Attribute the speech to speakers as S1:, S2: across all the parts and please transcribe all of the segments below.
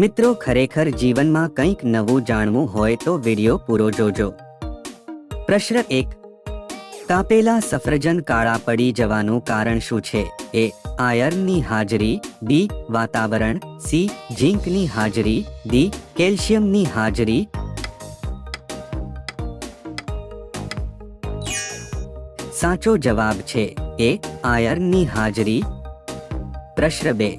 S1: મિત્રો ખરેખર જીવનમાં કંઈક નવું જાણવું હોય તો વિડીયો પૂરો જોજો પ્રશ્ન એક કાપેલા સફરજન કાળા પડી જવાનું કારણ શું છે એ આયર્નની હાજરી બી વાતાવરણ સી ઝીંકની હાજરી ડી કેલ્શિયમની હાજરી સાચો જવાબ છે એ આયર્નની હાજરી પ્રશ્ન બે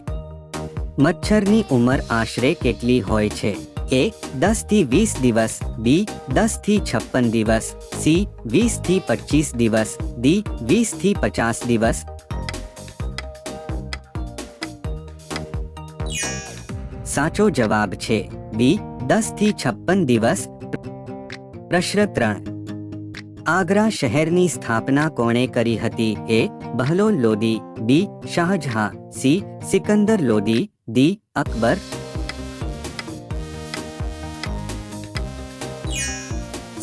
S1: मच्छरनी उम्र आश्रय कितनी होई छे ए 10 થી 20 દિવસ બી 10 થી 56 દિવસ સી 20 થી 25 દિવસ ડી 20 થી 50 દિવસ સાચો જવાબ છે બી 10 થી 56 દિવસ રશત્રા આગ્રા શહેર ની સ્થાપના કોણે કરી હતી A Bahlol Lodi B Shahjahan C Sikandar Lodi D Akbar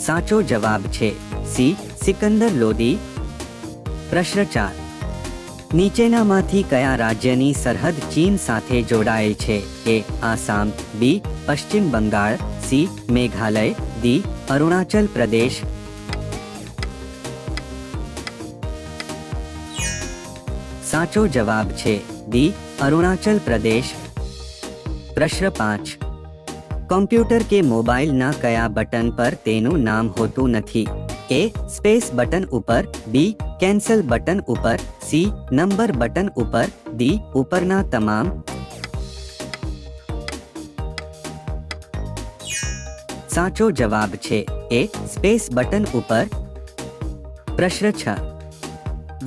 S1: સાચો જવાબ છે સી સિકંદર લોદી પ્રશ્ન ચાર નીચેનામાંથી કયા રાજ્યની સરહદ ચીન સાથે જોડાયેલ છે એ આસામ બી પશ્ચિમ બંગાળ સી મેઘાલય દી અરુણાચલ પ્રદેશ સાચો જવાબ છે દી અરુણાચલ પ્રદેશ પ્રશ્ન પાંચ કોમ્પ્યુટર કે મોબાઈલના કયા બટન પર તેનું નામ હોતું નથી એ સ્પેસ બટન ઉપર બી કેન્સલ બટન ઉપર સી નંબર બટન ઉપર ડી ઉપરના તમામ સાચો જવાબ છે એ સ્પેસ બટન ઉપર પ્રશ્ન છ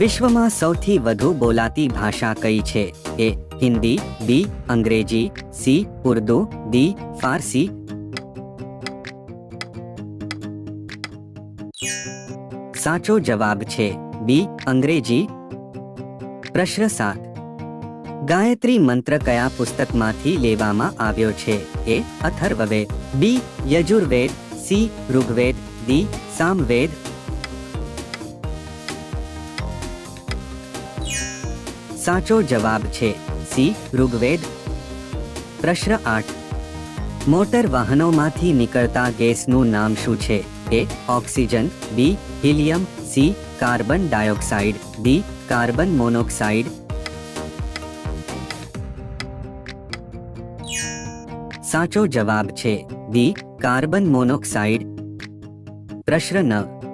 S1: વિશ્વમાં સૌથી વધુ બોલાતી ભાષા કઈ છે ए हिंदी बी अंग्रेजी सी उर्दू डी फारसी साचो जवाब छे बी अंग्रेजी प्रश्न सात गायत्री मंत्र कया पुस्तक माथी लेवामा आव्यो छे A Atharvaveda B Yajurveda C Rigveda D Samaveda સાચો જવાબ છે સી ઋગવેદ પ્રશ્ન 8 મોટર વાહનોમાંથી નીકળતા ગેસનું નામ શું છે A oxygen B helium C carbon dioxide D carbon monoxide સાચો જવાબ છે ડી કાર્બન મોનોક્સાઇડ પ્રશ્ન 9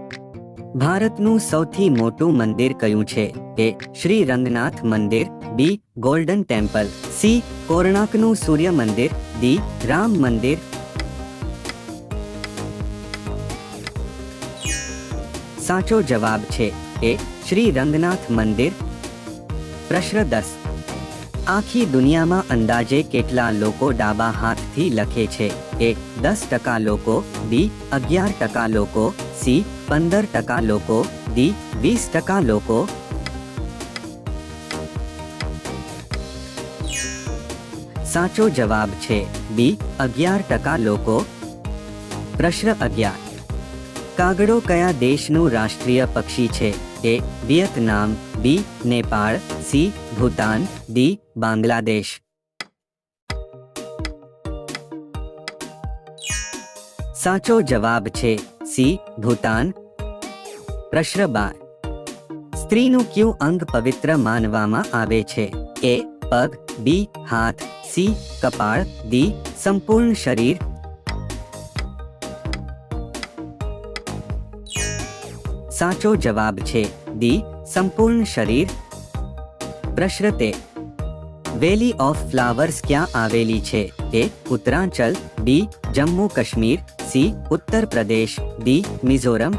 S1: ભારતનું સૌથી મોટું મંદિર કયું છે એ શ્રી રંગનાથ મંદિર બી ગોલ્ડન ટેમ્પલ સી કોર્ણાકનું સૂર્ય મંદિર ડી રામ મંદિર સાચો જવાબ છે એ શ્રી રંગનાથ મંદિર પ્રશ્ન દસ આખી દુનિયામાં અંદાજે કેટલા લોકો ડાબા હાથથી લખે છે એ દસ ટકા લોકો બી અગિયાર ટકા લોકો સી પંદર ટકા લોકો ડી વીસ ટકા લોકો સાચો જવાબ છે બી અગિયાર ટકા લોકો પ્રશ્ન અગિયાર કાગડો કયા દેશનું રાષ્ટ્રીય પક્ષી છે A Vietnam B Nepal C Bhutan D Bangladesh साचो जवाब छे सी भूटान प्रश्न बार स्त्री नु क्यों अंग पवित्र मानवामा आवे छे ए पग बी हाथ सी कपाल दी संपूर्ण शरीर साचो जवाब छे दी संपूर्ण शरीर प्रश्रते वेली ऑफ फ्लावर्स क्या आवेली छे A Uttaranchal B Jammu Kashmir C Uttar Pradesh D Mizoram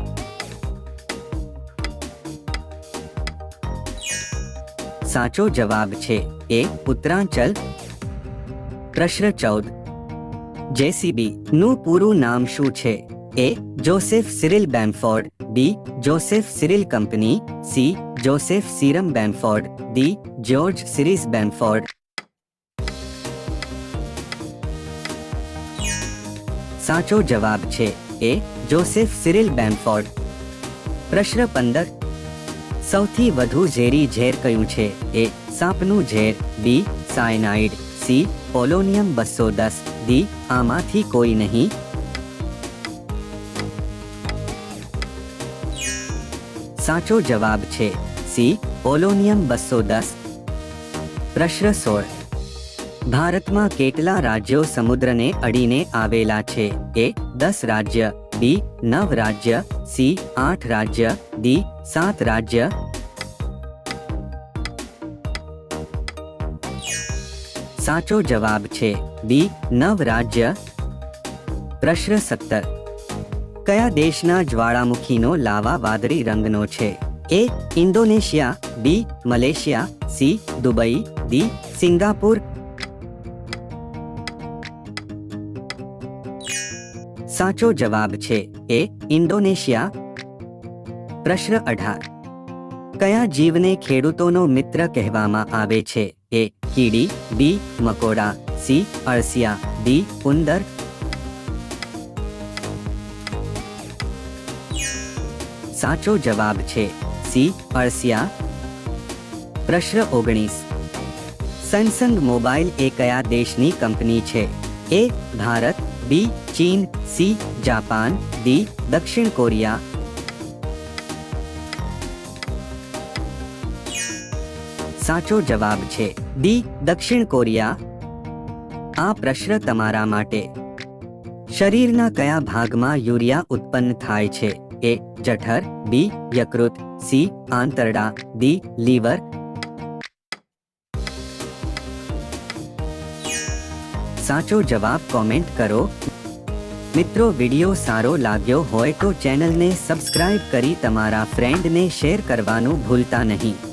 S1: साचो जवाब छे ए उत्तरांचल प्रश्न चौदह जेसीबी नू पूरु नाम शू छे A Joseph Cyril Bamford D Joseph Cyril company C Joseph serum Bamford D George series Bamford સાચો જવાબ છે એ જોસેફ સિરિલ બैनફોર્ડ પ્રશ્ન 15 સૌથી વધું ઝેરી ઝેર કયું છે એ સાપનું ઝેર B cyanide C polonium 210 D આમાંથી કોઈ નહીં साचो जवाब छे सी पोलोनियम 210 प्रश्न 16 भारत में केटला राज्यों समुद्र ने अड़ीने आवेला छे ए 10 राज्य बी 9 राज्य सी आठ राज्य डी सात राज्य साचो जवाब छे बी 9 राज्य प्रश्न सत्तर કયા દેશના જ્વાળામુખીનો લાવા વાદળી રંગનો છે A Indonesia B Malaysia C Dubai D Singapore સાચો જવાબ છે એ ઇન્ડોનેશિયા રશ્ર 18 કયા જીવને ખેડૂતોનો મિત્ર કહેવામાં આવે છે એ કીડી બી મકોડા સી પરશિયા ડી ઉંદર साचो जवाब छे सी पर्सिया प्रश्न ओगणीस सैमसंग मोबाइल ए कया देश नी कंपनी छे ए भारत बी चीन सी जापान डी दक्षिण कोरिया साचो जवाब छे डी दक्षिण कोरिया आ प्रश्न तमारा माटे शरीर ना कया भाग मा यूरिया उत्पन्न थाय छे ए जठर बी यकृत सी आंतरडा डी लीवर साचो जवाब कमेंट करो मित्रों वीडियो सारो लागो हो तो चैनल ने सब्सक्राइब करी तमारा फ्रेंड ने शेयर करवानू भूलता नहीं